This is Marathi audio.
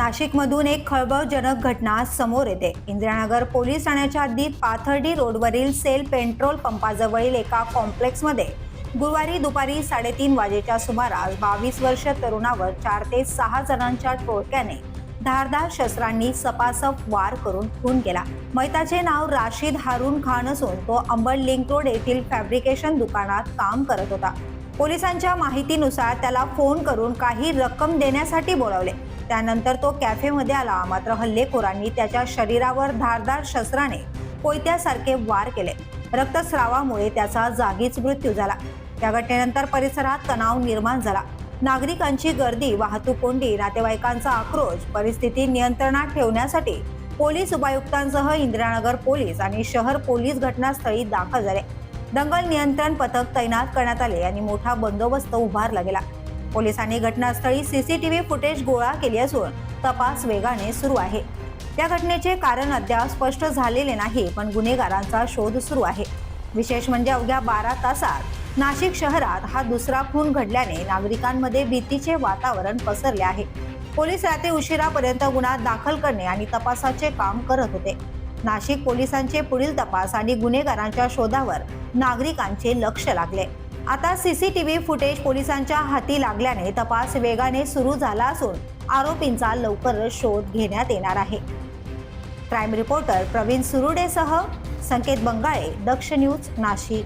नाशिकमधून एक खळबळजनक घटना समोर येते. इंदिरानगर पोलीस ठाण्याच्या हद्दीत पाथर्डी रोडवरील सेल पेट्रोल पंपाजवळील एका कॉम्प्लेक्समध्ये गुरुवारी दुपारी साडेतीन वाजेच्या सुमारास बावीस वर्ष तरुणावर चार ते सहा जणांच्या टोळक्याने धारदार शस्त्रांनी सपासप वार करून खून केला. मैताचे नाव राशीद हारून खान असून तो अंबड लिंक रोड येथील फॅब्रिकेशन दुकानात काम करत होता. पोलिसांच्या माहितीनुसार त्याला फोन करून काही रक्कम देण्यासाठी बोलावले. त्यानंतर तो कॅफेमध्ये आला. मात्र हल्लेखोरांनी त्याच्या शरीरावर धारदार शस्त्राने कोयत्यासारखे वार केले. रक्तस्रावामुळे त्याचा जागीच मृत्यू झाला. या घटनेनंतर परिसरात तणाव निर्माण झाला. नागरिकांची गर्दी वाहतूक कोंडी नातेवाईकांचा आक्रोश परिस्थिती नियंत्रणात ठेवण्यासाठी पोलीस उपायुक्तांसह इंदिरानगर पोलीस आणि शहर पोलीस घटनास्थळी दाखल झाले. दंगल नियंत्रण पथक तैनात करण्यात आले. आणि मोठा बंदोबस्त उभारला गेला. पोलिसांनी घटनास्थळी सीसीटीव्ही फुटेज गोळा केली असून तपास वेगाने सुरू आहे. या घटनेचे कारण अद्याप स्पष्ट झालेले नाही पण गुन्हेगारांचा शोध सुरू आहे. विशेष म्हणजे अवघ्या बारा तासात नाशिक शहरात हा दुसरा खून घडल्याने नागरिकांमध्ये भीतीचे वातावरण पसरले आहे. पोलीस रात्री उशिरापर्यंत गुन्हा दाखल करणे आणि तपासाचे काम करत होते. नाशिक पोलिसांचे पुढील तपास आणि गुन्हेगारांच्या शोधावर नागरिकांचे लक्ष लागले. आता सीसीटीव्ही फुटेज पोलिसांच्या हाती लागल्याने तपास वेगाने सुरू झाला असून आरोपींचा लवकरच शोध घेण्यात येणार आहे. क्राईम रिपोर्टर प्रवीण सुरुडेसह संकेत बंगाळे दक्ष न्यूज नाशिक.